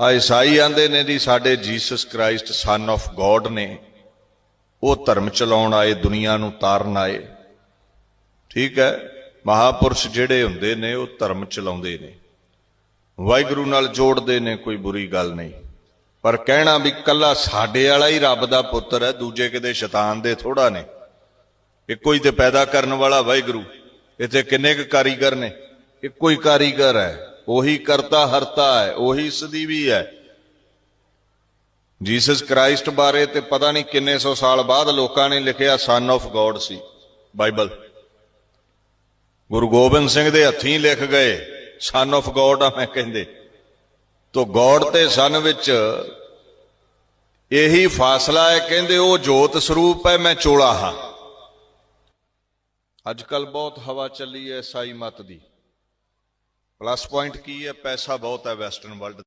ਆ ਈਸਾਈ ਆਂਦੇ ਨੇ ਜੀ, ਸਾਡੇ Jesus Christ son of God ਨੇ। ਉਹ ਧਰਮ ਚਲਾਉਣ ਆਏ, ਦੁਨੀਆ ਨੂੰ ਤਾਰਨ ਆਏ। ਠੀਕ ਹੈ? ਮਹਾਪੁਰਸ਼ ਜਿਹੜੇ ਹੁੰਦੇ ਨੇ, ਉਹ ਧਰਮ ਚਲਾਉਂਦੇ ਨੇ। ਵਾਹਿਗੁਰੂ ਨਾਲ ਜੋੜਦੇ ਨੇ, ਕੋਈ ਬੁਰੀ ਗੱਲ ਨਹੀਂ। ਪਰ ਕਹਿਣਾ ਵੀ ਕੱਲਾ ਸਾਡੇ ਵਾਲਾ ਹੀ ਰੱਬ ਦਾ ਪੁੱਤਰ ਹੈ, ਦੂਜੇ ਕਿਤੇ ਸ਼ੈਤਾਨ ਦੇ ਥੋੜਾ ਨੇ। ਇੱਕੋ ਹੀ ਤੇ ਪੈਦਾ ਕਰਨ ਵਾਲਾ ਵਾਹਿਗੁਰੂ। ਇੱਥੇ ਕਿੰਨੇ ਕੁ ਕਾਰੀਗਰ ਨੇ? ਇੱਕੋ ਹੀ ਕਾਰੀਗਰ ਹੈ। ਉਹੀ ਕਰਤਾ, ਹਰਤਾ ਹੈ, ਉਹੀ ਸਦੀਵੀ ਹੈ। ਜੀਸਸ ਕ੍ਰਾਈਸਟ ਬਾਰੇ ਤੇ ਪਤਾ ਨਹੀਂ ਕਿੰਨੇ ਸੌ ਸਾਲ ਬਾਅਦ ਲੋਕਾਂ ਨੇ ਲਿਖਿਆ ਸਨ of ਗੋਡ ਸੀ, ਬਾਈਬਲ। ਗੁਰੂ ਗੋਬਿੰਦ ਸਿੰਘ ਦੇ ਹੱਥੀਂ ਲਿਖ ਗਏ ਸਨ of ਗੋਡ ਆ ਮੈਂ ਕਹਿੰਦੇ। ਤੋ ਗੋਡ ਤੇ ਸਨ ਵਿੱਚ ਇਹੀ ਫਾਸਲਾ ਹੈ, ਕਹਿੰਦੇ ਉਹ ਜੋਤ ਸਰੂਪ ਹੈ, ਮੈਂ ਚੋਲਾ ਹਾਂ। ਅੱਜ ਕੱਲ ਬਹੁਤ ਹਵਾ ਚੱਲੀ ਹੈ ਸਾਈ ਮਤ ਦੀ। ਪਲੱਸ ਪੁਆਇੰਟ ਕੀ ਹੈ? ਪੈਸਾ ਬਹੁਤ ਹੈ ਵੈਸਟਰਨ ਵਰਲਡ